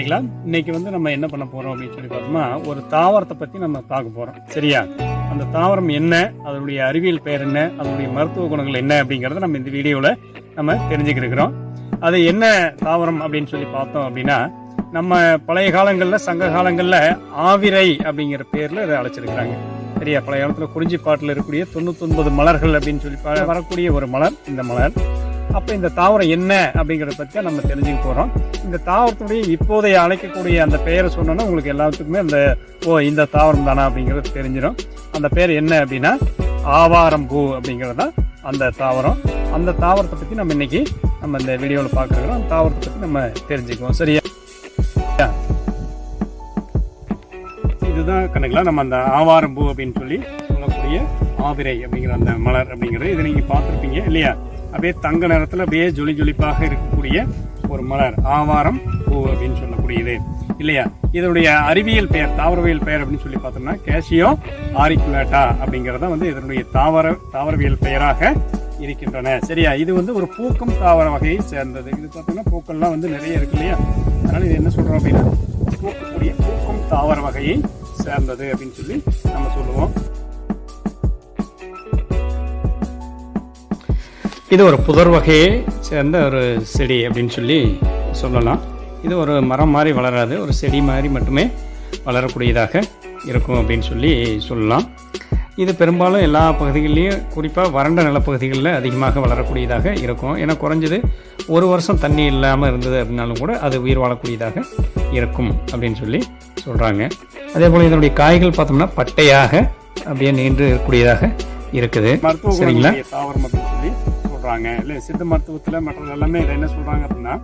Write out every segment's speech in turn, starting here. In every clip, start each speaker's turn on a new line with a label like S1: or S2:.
S1: சரிங்களா இன்னைக்கு வந்து நம்ம என்ன பண்ண போறோம் அப்படின்னு சொல்லி பார்த்தோம்னா ஒரு தாவரத்தை பத்தி நம்ம பார்க்க போறோம். சரியா? அந்த தாவரம் என்ன? அதனுடைய அறிவியல் பெயர் என்ன? அதனுடைய மருத்துவ குணங்கள் என்ன அப்படிங்கறத நம்ம இந்த வீடியோவில் நம்ம தெரிஞ்சுக்கிருக்கிறோம் அது என்ன தாவரம் அப்படின்னு சொல்லி பார்த்தோம் அப்படின்னா நம்ம பழைய காலங்களில் சங்க காலங்களில் ஆவிரை அப்படிங்கிற பேர்ல இதை அழைச்சிருக்கிறாங்க. சரியா? பழைய காலத்தில் குறிஞ்சி பாட்டில் இருக்கக்கூடிய தொண்ணூத்தொன்பது மலர்கள் அப்படின்னு சொல்லி ப- வரக்கூடிய ஒரு மலர் இந்த மலர். அப்போ இந்த தாவரம் என்ன அப்படிங்கிறத பற்றி நம்ம தெரிஞ்சுக்க போகிறோம் இந்த தாவரத்துடைய இப்போதைய அழைக்கக்கூடிய அந்த பெயரை சொன்னோன்னா உங்களுக்கு எல்லாத்துக்குமே அந்த ஓ இந்த தாவரம் தானா அப்படிங்கிறது தெரிஞ்சிடும் அந்த பேர் என்ன அப்படின்னா ஆவாரம் பூ அப்படிங்கிறது தான் அந்த தாவரம். அந்த தாவரத்தை பற்றி நம்ம இன்னைக்கு நம்ம இந்த வீடியோவில் பார்க்குறோம். அந்த தாவரத்தை பற்றி நம்ம தெரிஞ்சுக்குவோம். சரியா? இதுதான் கணக்கில் நம்ம அந்த ஆவாரம் பூ அப்படின்னு சொல்லி சொல்லக்கூடிய ஆவிரை அப்படிங்கிற அந்த மலர் அப்படிங்கிறது. இதை நீங்கள் பார்த்துருப்பீங்க இல்லையா? அப்படியே தங்க நிறத்தில் அப்படியே ஜொலி ஜொலிப்பாக இருக்கக்கூடிய ஒரு மலர் ஆவாரம் பூ அப்படின்னு சொல்லக்கூடியது. இல்லையா? இதனுடைய அறிவியல் பெயர் தாவரவியல் பெயர் அப்படின்னு சொல்லி பார்த்தோம்னா கேசியோ ஆரிக்குலேட்டா அப்படிங்கிறத வந்து இதனுடைய தாவர தாவரவியல் பெயராக இருக்கின்றன. சரியா? இது வந்து ஒரு பூக்கும் தாவர வகையை சேர்ந்தது. இது பார்த்தோம்னா பூக்கள்லாம் வந்து நிறைய இருக்கு இல்லையா? அதனால இது என்ன சொல்றோம் அப்படின்னா பூக்கக்கூடிய பூக்கும் தாவர வகையை சேர்ந்தது அப்படின்னு சொல்லி நம்ம சொல்லுவோம். இது ஒரு புதர் வகையை சேர்ந்த ஒரு செடி அப்படின்னு சொல்லி சொல்லலாம். இது ஒரு மரம் மாதிரி வளராது ஒரு செடி மாதிரி மட்டுமே வளரக்கூடியதாக இருக்கும் அப்படின்னு சொல்லி சொல்லலாம். இது பெரும்பாலும் எல்லா பகுதிகள்லையும் குறிப்பாக வறண்ட நிலப்பகுதிகளில் அதிகமாக வளரக்கூடியதாக இருக்கும். ஏன்னா குறைஞ்சது ஒரு வருஷம் தண்ணி இல்லாமல் இருந்தது அப்படின்னாலும் கூட அது உயிர் வாழக்கூடியதாக இருக்கும் அப்படின்னு சொல்லி சொல்கிறாங்க அதே போல் இதனுடைய காய்கள் பார்த்தோம்னா பட்டையாக அப்படியே நீண்டு இருக்கக்கூடியதாக இருக்குது. சரிங்களா?
S2: சொல்கிறாங்க இல்லை சொல்றாங்க. இல்ல சித்த மருத்துவத்துல மற்றது எல்லாமே இதை என்ன சொல்றாங்க அப்படின்னா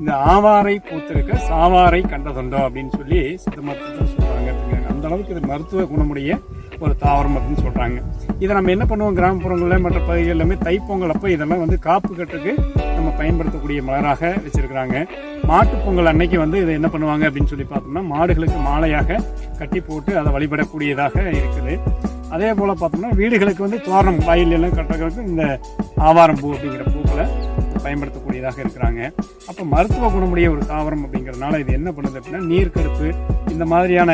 S2: இந்த ஆவாரை பூத்திருக்க சாவாரை கண்டதுண்டோ அப்படின்னு சொல்லி சித்த மருத்துவத்தில் சொல்றாங்க. அப்படிங்கிறாங்க. அந்த அளவுக்கு இது மருத்துவ குணமுடைய ஒரு தாவரம் அப்படின்னு சொல்றாங்க. இதை நம்ம என்ன பண்ணுவோம்? கிராமப்புறங்களில் மற்ற பகுதிகள் எல்லாமே தைப்பொங்கல் அப்போ இதெல்லாம் வந்து காப்பு கட்டுக்கு நம்ம பயன்படுத்தக்கூடிய மலராக வச்சிருக்கிறாங்க. மாட்டுப் பொங்கல் அன்னைக்கு வந்து இதை என்ன பண்ணுவாங்க அப்படின்னு சொல்லி பார்த்தோம்னா மாடுகளுக்கு மாலையாக கட்டி போட்டு அதை வழிபடக்கூடியதாக இருக்குது. அதே போல் பார்த்தோம்னா வீடுகளுக்கு வந்து தோரணம் வாயில் எல்லாம் கட்டுறதுக்கு இந்த ஆவாரம் பூ அப்படிங்கிற பூக்களை பயன்படுத்தக்கூடியதாக இருக்கிறாங்க. அப்போ மருத்துவ குணமுடைய ஒரு தாவரம் அப்படிங்கிறதுனால இது என்ன பண்ணுது அப்படின்னா நீர்க்கடுப்பு இந்த மாதிரியான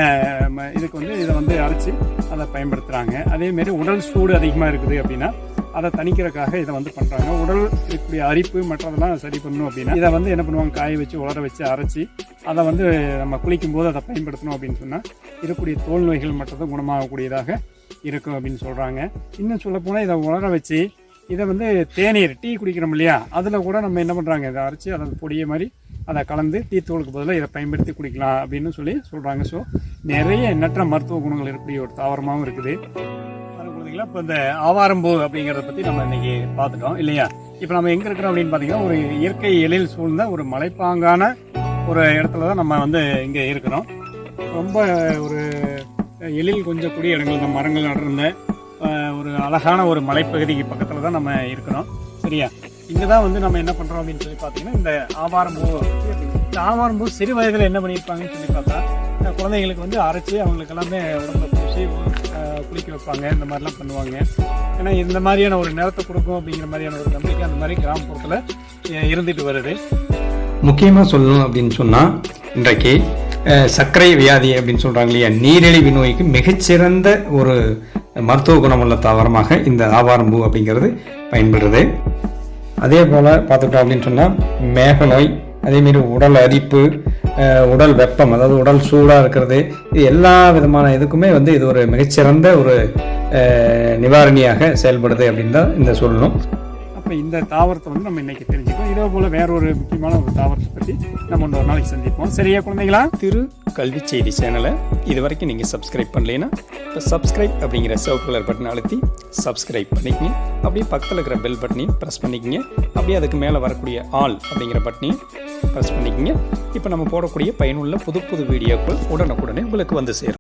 S2: ம, இதுக்கு வந்து இதை வந்து அரைச்சி அதை பயன்படுத்துகிறாங்க அதேமாரி உடல் சூடு அதிகமாக இருக்குது அப்படின்னா அதை தணிக்கிறதுக்காக இதை வந்து பண்ணுறாங்க உடல் இருக்கக்கூடிய அரிப்பு மற்றதெல்லாம் சரி பண்ணணும் அப்படின்னா இதை வந்து என்ன பண்ணுவாங்க காய வச்சு உலர வச்சு அரைச்சி அதை வந்து நம்ம குளிக்கும் போது அதை பயன்படுத்தணும் அப்படின்னு சொன்னால் இருக்கக்கூடிய தோல் நோய்கள் மற்றதும் குணமாகக்கூடியதாக இருக்கும் அப்படின்னு சொல்கிறாங்க இன்னும் சொல்லப்போனால் இதை உலர வச்சு இதை வந்து தேநீர் டீ குடிக்கிறோம் இல்லையா? அதில் கூட நம்ம என்ன பண்ணுறாங்க இதை அரைச்சி அதை பொடிய மாதிரி அதை கலந்து டீ தூளுக்கு பதிலாக இதை பயன்படுத்தி குடிக்கலாம் அப்படின்னு சொல்லி சொல்கிறாங்க ஸோ நிறைய எண்ணற்ற மருத்துவ குணங்கள் இருக்கக்கூடிய ஒரு தாவரமாகவும் இருக்குது. பாருங்க இப்போ இந்த ஆவாரம்பூ அப்படிங்கிறத பற்றி நம்ம இன்னைக்கு பார்த்துட்டோம் இல்லையா? இப்போ நம்ம எங்கே இருக்கிறோம் அப்படின்னு பார்த்தீங்கன்னா ஒரு இயற்கை எழில் சூழ்ந்த ஒரு மலைப்பாங்கான ஒரு இடத்துல தான் நம்ம வந்து இங்கே இருக்கிறோம். ரொம்ப ஒரு எழில் கொஞ்சக்கூடிய இடங்கள் இந்த மரங்கள் நடந்தேன் ஒரு அழகான ஒரு மலைப்பகுதிக்கு பக்கத்தில் தான் நம்ம இருக்கிறோம். சரியா? இங்கே தான் வந்து நம்ம என்ன பண்ணுறோம் அப்படின்னு சொல்லி பார்த்தீங்கன்னா இந்த ஆவாரம்பூ இந்த ஆவாரம்பூ சிறு வயதில் என்ன பண்ணியிருப்பாங்கன்னு சொல்லி பார்த்தா இந்த குழந்தைங்களுக்கு வந்து அரைச்சி அவங்களுக்கு எல்லாமே உடம்புல பூசி குளிக்க வைப்பாங்க. இந்த மாதிரிலாம் பண்ணுவாங்க. ஏன்னா இந்த மாதிரியான ஒரு நிறத்தை கொடுக்கும் அப்படிங்கிற மாதிரியான ஒரு நம்பிக்கை அந்த மாதிரி கிராமப்புறத்தில் இருந்துட்டு வருது.
S3: முக்கியமாக சொல்லணும் அப்படின்னு சொன்னால் இன்றைக்கு சர்க்கரை வியாதி அப்படின்னு சொல்கிறாங்க இல்லையா? நீரிழிவு நோய்க்கு மிகச்சிறந்த ஒரு மருத்துவ குணமுள்ள தாவரமாக இந்த ஆவாரம்பூ அப்படிங்கிறது பயன்படுறது அதே போல் பார்த்துட்டோம் அப்படின்னு சொன்னால் மேகநோய் அதேமாரி உடல் அரிப்பு உடல் வெப்பம் அதாவது உடல் சூடாக இருக்கிறது இது எல்லா விதமான இதுக்குமே வந்து இது ஒரு மிகச்சிறந்த ஒரு நிவாரணியாக செயல்படுது அப்படின்னு தான் இந்த சொல்லணும்.
S2: அப்போ இந்த தாவரத்தை வந்து நம்ம இன்னைக்கு தெரிஞ்சு இதே போல் வேற ஒரு முக்கியமான ஒரு தாவரத்தை பற்றி நம்ம இன்னொரு நாளைக்கு சந்திப்போம். சரியா குழந்தைங்களா
S1: திரு கல்வி செய்தி சேனலை இது வரைக்கும் நீங்கள் சப்ஸ்கிரைப் பண்ணலைன்னா இப்போ சப்ஸ்கிரைப் அப்படிங்கிற சிவப்பு கலர் பட்டன் அழுத்தி சப்ஸ்கிரைப் பண்ணிக்கங்க. அப்படியே பக்கத்தில் இருக்கிற பெல் பட்டனையும் ப்ரெஸ் பண்ணிக்கங்க. அப்படியே அதுக்கு மேலே வரக்கூடிய ஆல் அப்படிங்கிற பட்டனையும் ப்ரெஸ் பண்ணிக்கங்க. இப்போ நம்ம போடக்கூடிய பயனுள்ள புது புது வீடியோக்கள் உடனுக்குடனே உங்களுக்கு வந்து சேரும்.